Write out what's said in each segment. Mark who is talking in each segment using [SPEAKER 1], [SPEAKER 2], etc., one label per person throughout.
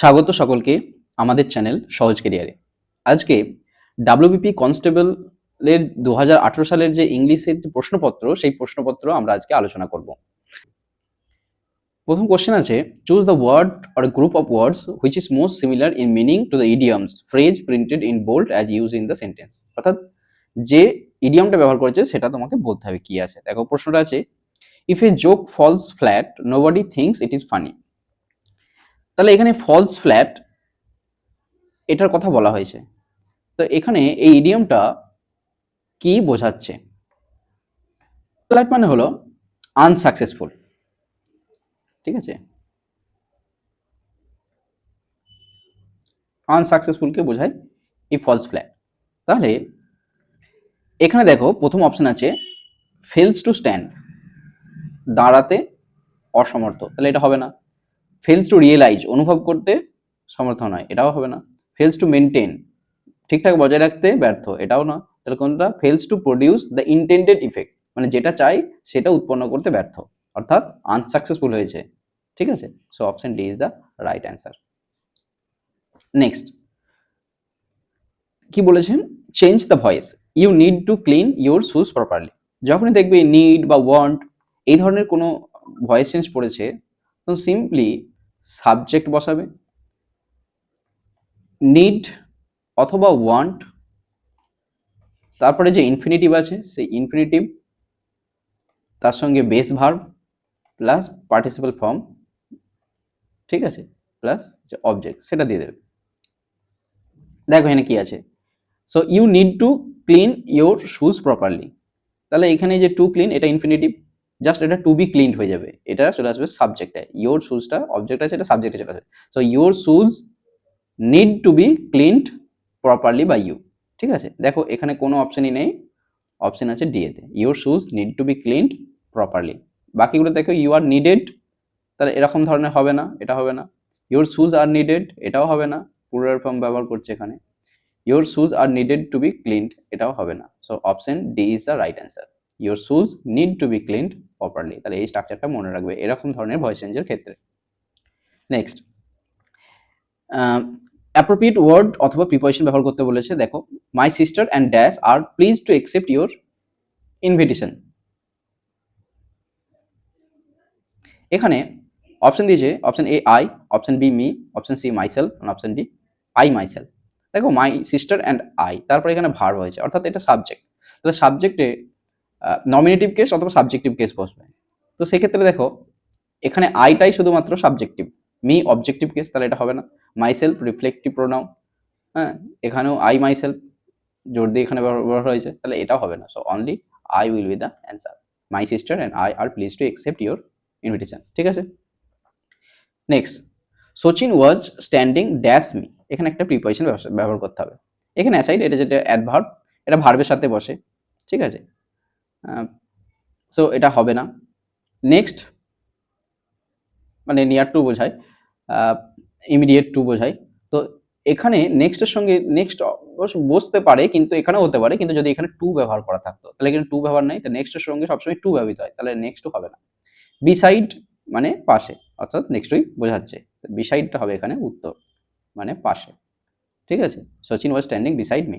[SPEAKER 1] স্বাগত সকলকে আমাদের চ্যানেল সহজ কেরিয়ারে। আজকে ডাব্লিউবিপি কনস্টেবলের দু হাজার আঠেরো সালের যে ইংলিশের যে প্রশ্নপত্র, সেই প্রশ্নপত্র আমরা আজকে আলোচনা করব। প্রথম কোশ্চেন আছে choose the word or group of words which is most similar in meaning to the idioms phrase printed in bold as use in the sentence অর্থাৎ যে ইডিয়ামটা ব্যবহার করেছে, সেটা তোমাকে বলতে হবে কি আছে। দেখো, প্রশ্নটা আছে if a joke falls flat nobody thinks it is funny তাহলে এখানে ফলস ফ্ল্যাট এটার কথা বলা হয়েছে। তো এখানে এই ইডিয়মটা কি বোঝাচ্ছে? ফ্ল্যাট মানে হলো আনসাকসেসফুল ঠিক আছে? আনসাকসেসফুলকে বোঝায় এই ফলস ফ্ল্যাট তাহলে এখানে দেখো, প্রথম অপশন আছে ফেলস টু স্ট্যান্ড দাঁড়াতে অসমর্থ। তাহলে এটা হবে না। ফেলস টু রিয়েলাইজ অনুভব করতে সমর্থ নয়, এটাও হবে না। ফেলস টু মেনটেন ঠিকঠাক বজায় রাখতে ব্যর্থ, এটাও না। তাহলে কোনটা? Fails to produce the intended effect মানে যেটা চাই সেটা উৎপন্ন করতে ব্যর্থ, অর্থাৎ আনসাকসেসফুল হয়েছে, ঠিক আছে? So option D is the right answer next কি বলেছেন? Change the voice you need to clean your shoes properly যখনই দেখবে নিড বা ওয়ান্ট এই ধরনের কোনো ভয়েস চেঞ্জ পড়েছে তো সিম্পলি সাবজেক্ট বসাবে। নিড অথবা ওয়ান্ট তারপরে যে ইনফিনিটিভ আছে, সেই ইনফিনিটিভ তার সঙ্গে base verb plus participle form ঠিক আছে? প্লাস যে অবজেক্ট সেটা দিয়ে দেবে। দেখো এখানে কি আছে? So you need to clean your shoes properly তাহলে এখানে যে টু ক্লিন এটা ইনফিনিটিভ জাস্ট এটা টু বি ক্লিনড হয়ে যাবে। এটা চলে আসবে সাবজেক্টে ইয়োর শুজটা অবজেক্ট আছে, এটা সাবজেক্টে চলে আসবে। So your shoes need to be cleaned properly by you ঠিক আছে? দেখো, এখানে কোনো অপশনই নেই। অপশন আছে ডিএতে your shoes need to be cleaned properly বাকিগুলো দেখো ইউ আর নিডেড তাহলে এরকম ধরনের হবে না, এটা হবে না। ইয়োর শুজ আর নিডেড এটাও হবে না। পুরার ফর্ম ব্যবহার করছে এখানে। Your shoes are needed to be cleaned এটাও হবে না। So option D is the right answer your shoes need to be cleaned properly তাহলে এই স্ট্রাকচারটা মনে রাখবে এরকম ধরনের ভয়েস চেঞ্জের ক্ষেত্রে। নেক্সট অ্যাপ্রোপ্রিয়েট ওয়ার্ড অথবা প্রিপারেশন ব্যবহার করতে বলেছে, দেখো my sister and dash are please to accept your invitation এখানে অপশন দিয়েছে option A I option B me option C myself option D I myself দেখো মাই সিস্টার অ্যান্ড আই তারপরে এখানে ভার হয়েছে, অর্থাৎ এটা সাবজেক্ট তাহলে সাবজেক্টে নমিনেটিভ কেস অথবা সাবজেক্টিভ কেস বসবে। তো সেক্ষেত্রে দেখো, এখানে আইটাই শুধুমাত্র সাবজেক্টিভ মি অবজেক্টিভ কেস তাহলে এটা হবে না। মাইসেলফ রিফ্লেক্টিভ প্রোনাউন হ্যাঁ? এখানেও আই মাইসেলফ জোর দিয়ে এখানে ব্যবহার হয়েছে। তাহলে এটাও হবে না। So only I will be the answer my sister and I are please to accept your invitation ঠিক আছে? Next Sachin was standing dash me এখানে একটা প্রিপোজিশন ব্যবহার করতে হবে। এখানে অ্যাসাইড এটা যেটা অ্যাডভার্ব এটা ভার্বের সাথে বসে। ঠিক আছে? সো এটা হবে না। নেক্সট মানে নিয়ার টু বোঝায় ইমিডিয়েট টু বোঝায়। তো এখানে নেক্সটের সঙ্গে নেক্সট বসতে পারে, কিন্তু এখানেও হতে পারে, কিন্তু যদি এখানে টু ব্যবহার করা থাকতো, তাহলে এখানে টু ব্যবহার নেই, তো নেক্সটের সঙ্গে সবসময় টু ব্যবহৃত হয়, তাহলে নেক্সট হবে না। বিসাইড মানে পাশে, অর্থাৎ নেক্সটই বোঝাচ্ছে। বিসাইডটা হবে এখানে উত্তর মানে পাশে। ঠিক আছে? Sachin was standing beside me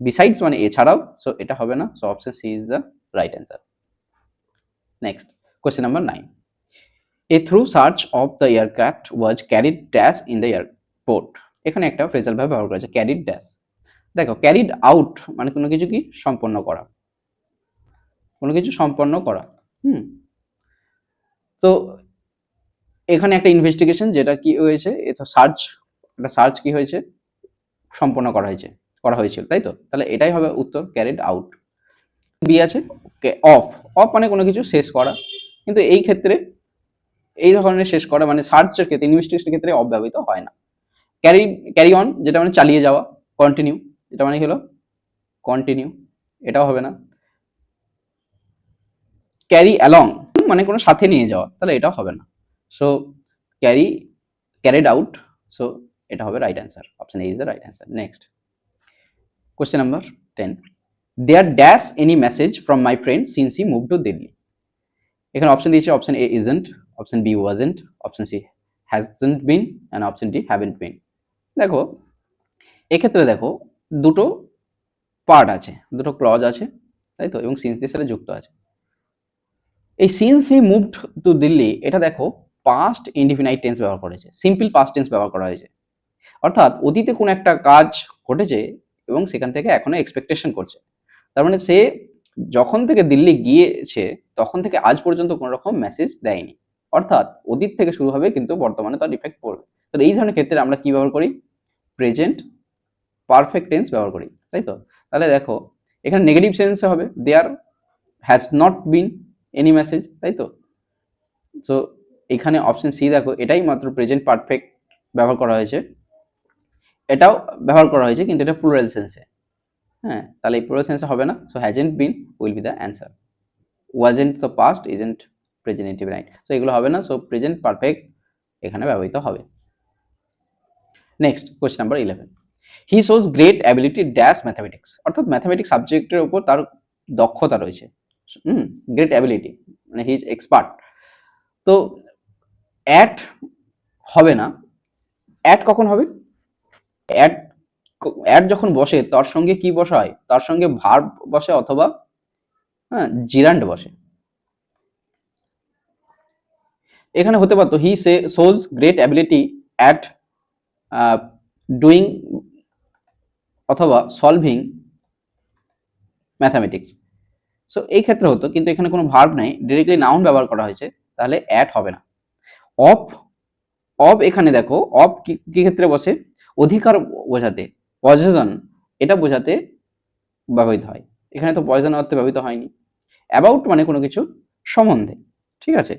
[SPEAKER 1] besides মানে এছাড়াও সো এটা হবে না so option C is the right answer next question number nine a thorough search of the aircraft was carried dash in the airport এখানে একটা ফ্রেজাল ভাবে ব্যবহার করেছে ক্যারিড ড্যাশ দেখো ক্যারিড আউট মানে কোনো কিছু কি? সম্পন্ন করা। কোনো কিছু সম্পন্ন করা। হুম। তো এখানে একটা ইনভেস্টিগেশন যেটা কি হয়েছে এটা সার্চ একটা সার্চ কি হয়েছে? সম্পন্ন করা হয়েছে, করা হয়েছিল, তাই তো? তাহলে এটাই হবে উত্তর ক্যারিড আউট বি আছে ওকে অফ অফ মানে কোনো কিছু শেষ করা। কিন্তু এই ক্ষেত্রে, এই ধরনের শেষ করা মানে সার্চের ক্ষেত্রে ইনভেস্টিগেশনের ক্ষেত্রে অব্যবহৃত হয় না। ক্যারি ক্যারি অন যেটা মানে চালিয়ে যাওয়া কন্টিনিউ এটা মানে হলো? কন্টিনিউ এটাও হবে না। ক্যারি অ্যালং মানে কোনো সাথে নিয়ে যাওয়া, তাহলে এটাও হবে না। So carry carried out so এটা হবে right answer option A is the right answer next question number ten there dash any message from my friend since he move to Delhi এখানে অপশন দিয়েছে option A isn't option B wasn't option C hasn't been and option D haven't been দেখো, এক্ষেত্রে দেখো, দুটো part আছে, দুটো clause আছে, তাই তো? এবং সিন্স দিয়ে সাথে যুক্ত আছে। এই since he moved to Delhi এটা দেখো পাস্ট ইন্ডিফিনাইট টেন্স ব্যবহার করেছে সিম্পল পাস্ট টেন্স ব্যবহার করা হয়েছে। অর্থাৎ অতীতে কোনো একটা কাজ ঘটেছে এবং সেখান থেকে এখনও এক্সপেকটেশন করছে। তার মানে সে যখন থেকে দিল্লি গিয়েছে, তখন থেকে আজ পর্যন্ত কোনো রকম মেসেজ দেয়নি। অর্থাৎ অতীত থেকে শুরু হবে কিন্তু বর্তমানে তার ইফেক্ট পড়বে। তো এই ধরনের ক্ষেত্রে আমরা কি ব্যবহার করি? প্রেজেন্ট পারফেক্ট টেন্স ব্যবহার করি, তাই তো? তাহলে দেখো, এখানে নেগেটিভ সেন্সে হবে। There has not been any message তাই তো? সো এখানে অপশন সি দেখো, এটাই মাত্র প্রেজেন্ট পারফেক্ট ব্যবহার করা হয়েছে। এটাও ব্যবহার করা হয়েছে, কিন্তু এটা প্লুরাল সেন্সে হ্যাঁ তাহলে এই প্লুরাল সেন্সে হবে না। So hasn't been will be the answer wasn't the past isn't present right so এগুলো হবে না। সো প্রেজেন্ট পারফেক্ট এখানে ব্যবহৃত হবে। Next question number eleven he shows great ability dash mathematics অর্থাৎ ম্যাথামেটিক্স সাবজেক্টের উপর তার দক্ষতা রয়েছে। হুম গ্রেট অ্যাবিলিটি মানে হি ইজ এক্সপার্ট তো অ্যাট হবে না। অ্যাট কখন হবে? অ্যাড অ্যাড যখন বসে, তার সঙ্গে কি বসা হয় তার সঙ্গে ভার্ব বসে অথবা হ্যাঁ জিরান্ড বসে। এখানে হতে পারতো he say shows great ability at doing অথবা সলভিং ম্যাথামেটিক্স সো এই ক্ষেত্রে হতো, কিন্তু এখানে কোনো ভার্ব নাই ডিরেক্টলি নাউন ব্যবহার করা হয়েছে, তাহলে অ্যাট হবে না। অফ অফ এখানে দেখো অফ কি ক্ষেত্রে বসে? অধিকার বোঝাতে। পজেশন এটা বোঝাতে ব্যবহৃত হয়। এখানে তো পয়জন অর্থে ব্যবহৃত হয়নি। অ্যাবাউট মানে কোনো কিছু সম্বন্ধে, ঠিক আছে?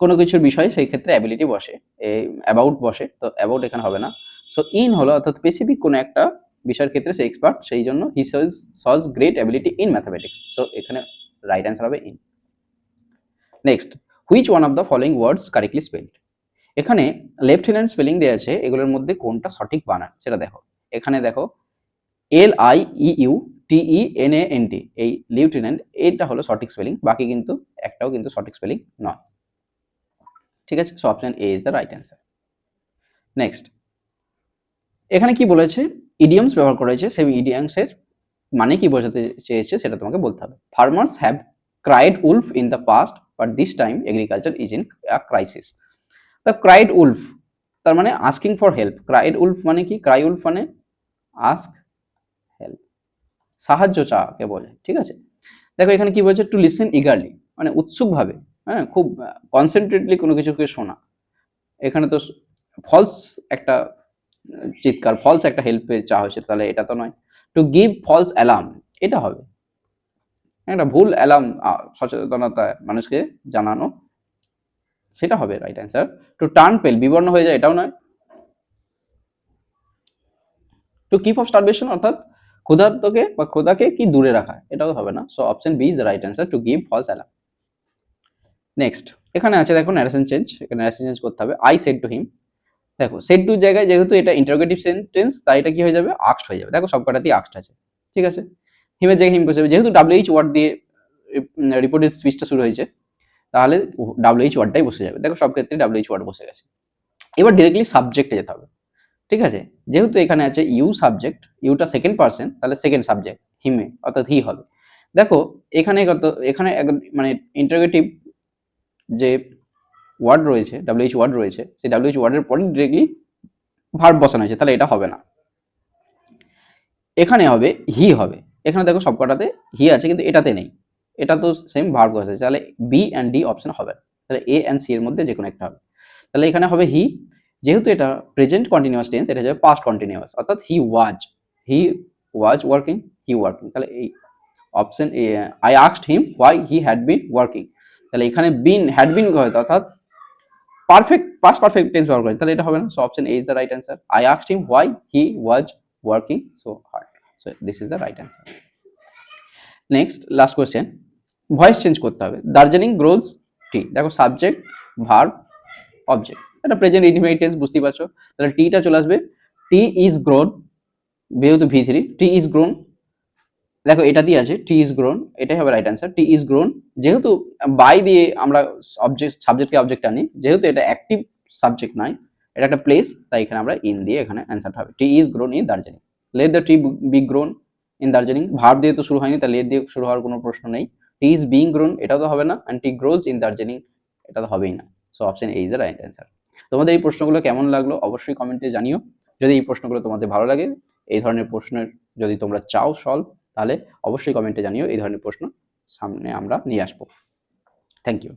[SPEAKER 1] কোনো কিছুর বিষয়ে সেই ক্ষেত্রে অ্যাবিলিটি বসে অ্যাবাউট বসে, তো অ্যাবাউট এখানে হবে না। সো ইন হলো অর্থাৎ স্পেসিফিক কোনো একটা বিষয়ের ক্ষেত্রে সে এক্সপার্ট সেই জন্য he shows shows great ability in mathematics so এখানে রাইট অ্যান্সার হবে in next which one of the following words correctly spelled এখানে লেফট হ্যান্ড স্পেলিং দেওয়া আছে, এগুলোর মধ্যে কোনটা সঠিক বানান সেটা দেখো। এখানে দেখো L I E U T E N A N T এই লিউটেন্যান্ট এটা হলো সঠিক স্পেলিং বাকি কিন্তু একটাও কিন্তু সঠিক স্পেলিং নয়। ঠিক আছে? So option A is the right answer next এখানে কি বলেছে? ইডিয়ামস ব্যবহার করা হয়েছে সেই ইডিয়ামসের মানে কি বোঝাতে চেয়েছে সেটা তোমাকে বলতে হবে। Farmers have cried wolf in the past but this time agriculture is in crisis the cried wolf তার মানে asking for help cried wolf মানে কি? ক্রাই উলফ মানে আস্ক হেল্প সাহায্য চাকে বলে, ঠিক আছে? দেখো এখানে কি বলছে? টু লিসেন ইগারলি মানে উৎসুকভাবে হ্যাঁ? খুব কনসেন্ট্রেটলি কোনো কিছুকে শোনা। এখানে তো ফলস একটা চিৎকার ফলস একটা হেল্পের চা হয়েছে, তাহলে এটা তো নয়। টু গিভ ফলস অ্যালার্ম এটা হবে। একটা ভুল অ্যালার্ম সচেতনতা মানুষকে জানানো। সেটা হবে রাইট অ্যান্সার টু টার্ন পেল বিবর্ণ হয়ে যায়, এটাও নয়। টু কিপ অফ স্টারবেশন অর্থাৎ ক্ষুধার্তকে বা ক্ষুধাকে কি দূরে রাখা, এটাও হবে না। So option B is the right answer to give false alarm next এখানে আছে দেখো ন্যারেশন চেঞ্জ এখানে ন্যারেশন চেঞ্জ করতে হবে। আই সেড টু হিম দেখো সেড টু জায়গায় যেহেতু এটা ইন্টারোগেটিভ সেন্টেন্স তাই এটা কি হয়ে যাবে? আক্সড হয়ে যাবে। দেখো, সব কটাতেই আক্সড আছে। ঠিক আছে? হিমের জায়গায় হিম যাবে। যেহেতু ডাব্লিউএইচ ওয়ার্ড দিয়ে রিপোর্টেড স্পিচটা শুরু হয়েছে তাহলে ডাব্লিউএইচ ওয়ার্ডটাই বসে যাবে। দেখো সব ক্ষেত্রে ডাব্লিউএইচ ওয়ার্ড বসে গেছে। এবার ডিরেক্টলি সাবজেক্টে যেতে হবে। ঠিক আছে? যেহেতু এখানে আছে ইউ সাবজেক্ট ইউটা সেকেন্ড পার্সন তাহলে সেকেন্ড সাবজেক্ট হিমে অর্থাৎ হি হবে। দেখো, এখানে কত, এখানে মানে ইন্টারোগেটিভ যে ওয়ার্ড রয়েছে ডাব্লিউএইচ ওয়ার্ড রয়েছে, সেই ডাব্লিউএইচ ওয়ার্ডের পরে ডিরেক্টলি ভার্ব বসানো হয়েছে, তাহলে এটা হবে না। এখানে হবে হি হবে। এখানে দেখো সবকটাতে হি আছে, কিন্তু এটাতে নেই। এটা তো সেম ভার্ব আছে তাহলে বি অ্যান্ড ডি অপশন হবে। তাহলে এ অ্যান্ড সি এর মধ্যে যে কোনো একটা হবে। তাহলে এখানে হবে হি যেহেতু এটা প্রেজেন্ট কন্টিনিউয়াস টেন্স এটা যাবে পাস্ট কন্টিনিউয়াস অর্থাৎ হি ওয়াজ হি ওয়াজ ওয়ার্কিং হি ওয়ার্কিং তাহলে এই option I asked him why he had been working তাহলে এখানে বিন হ্যাড বিন হয়তো, অর্থাৎ পারফেক্ট পাস্ট পারফেক্ট টেন্স ব্যবহার করে তাহলে এটা হবে না। So option A is the right answer I asked him why he was working so hard so this is the right answer next last question voice change করতে হবে। Darjeeling grows tea. দেখো subject, verb, object. এটা present indefinite tense বুঝতেই পারছ? তাহলে টিটা চলে আসবে। টি ইজ গ্রোন, যেহেতু V three, tea is grown. দেখো এটা দিয়ে আছে, টি ইজ গ্রোন, এটাই হবে right answer. Tea is grown, যেহেতু বাই দিয়ে আমরা অবজেক্ট, সাবজেক্টকে অবজেক্ট আনি, যেহেতু এটা অ্যাক্টিভ সাবজেক্ট নয়, এটা একটা প্লেস, তাই এখানে আমরা ইন দিয়ে এখানে অ্যান্সারটা হবে। Tea is grown in Darjeeling. Let the tea be grown in Darjeeling verb দিয়ে তো শুরু হয়নি, তাই লেট দিয়ে শুরু হওয়ার কোনো প্রশ্ন নেই। টি ইজ বিং গ্রোন এটাও তো হবে না and tea grows in Darjeeling এটা তো হবেই না। So option A is the right answer তোমাদের এই প্রশ্নগুলো কেমন লাগল অবশ্যই কমেন্টে জানিও। যদি এই প্রশ্নগুলো তোমাদের ভালো লাগে, এই ধরনের প্রশ্নের যদি তোমরা চাও সলভ তাহলে অবশ্যই কমেন্টে জানিও, এই ধরনের প্রশ্ন সামনে আমরা নিয়ে আসব। Thank you